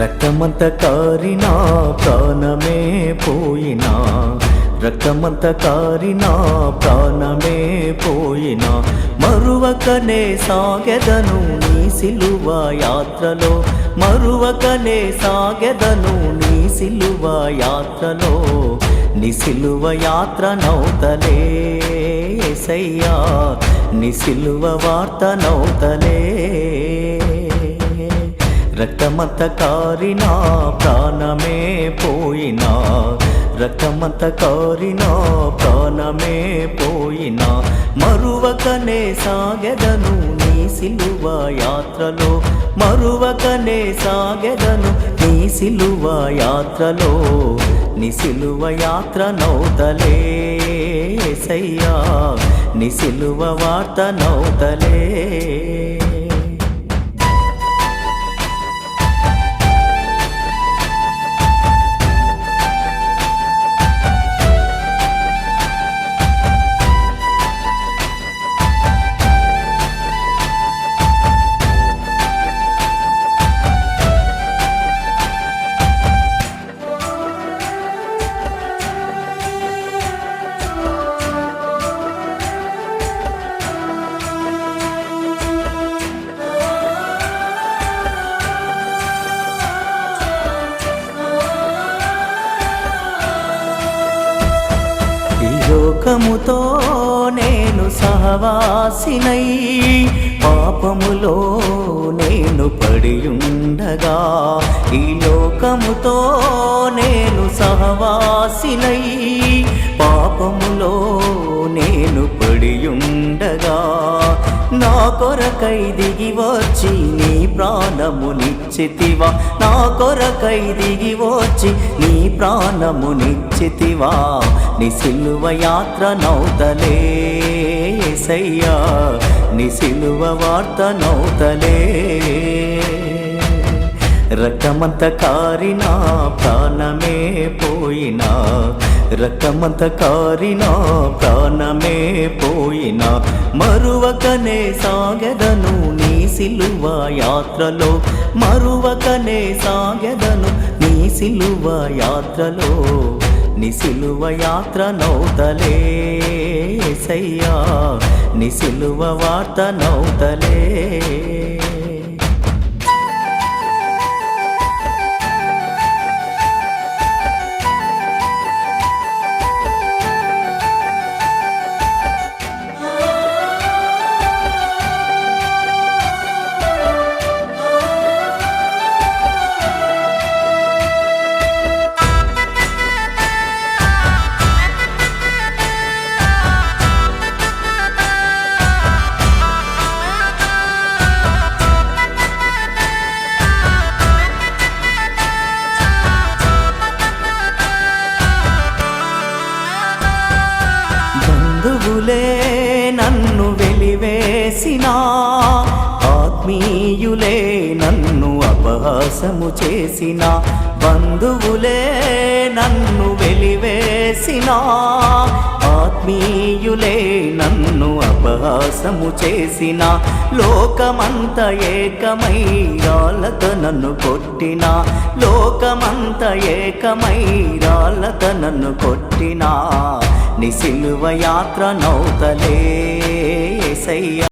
రక్తమంత కారినా ప్రాణమే పోయినా. రక్తమంత కారినా ప్రాణమే పోయినా. మరువకనే సాగెదను నీ సిలువ యాత్రలో. మరువకనే సాగెదను నీ సిలువ యాత్రలో. నీ సిలువ యాత్ర నౌతలే సయ్యా నీ సిలువ వార్త నౌతలే. రక్తమంత కారినా ప్రాణమే పోయినా. రక్తమంత కారినా ప్రాణమే పోయినా. మరువకనే సాగెదను నీ సిలువ యాత్రలో. మరువకనే సాగెదను నీ సిలువ యాత్రలో. నీ సిలువ యాత్ర నౌతలే సయ్యా. నీ సిలువ వార్త నౌతలే. ముఖముతోనే సహవాసినై పాపములో నేను పడియుండగా ఈ లోకముతో నేను సహవాసినై పాపములో నేను పడియుండగా నా కొరకై దిగి వచ్చి నీ ప్రాణమునిచ్చితివా నా కొరకై దిగి వచ్చి నీ ప్రాణమునిచ్చితివా నీ సిలువ యాత్ర నౌతలే. సైయా నీసిలువ వార్త నౌతలే. రక్తమంత కారినా ప్రాణమే పోయినా. రక్తమంత కారినా ప్రాణమే పోయినా. మరువకనే సాగదను నీ సిలువ యాత్రలో. మరువకనే సాగదను నీ సిలువ యాత్రలో. నీ యాత్ర నౌతలే సయ్యా నీ వార్త నౌతలే. బంధువులే నన్ను వెలివేసినా. ఆత్మీయులే నన్ను అపహాసము చేసిన. బంధువులే నన్ను వెలివేసినా. ఆత్మీయులే నన్ను అపహాసము చేసిన. లోకమంత ఏకమై రాళ్ళతో నన్ను కొట్టిన. లోకమంత ఏకమై రాళ్ళతో నన్ను కొట్టినా. నీ సిలువ యాత్ర నౌతలే సయ్యా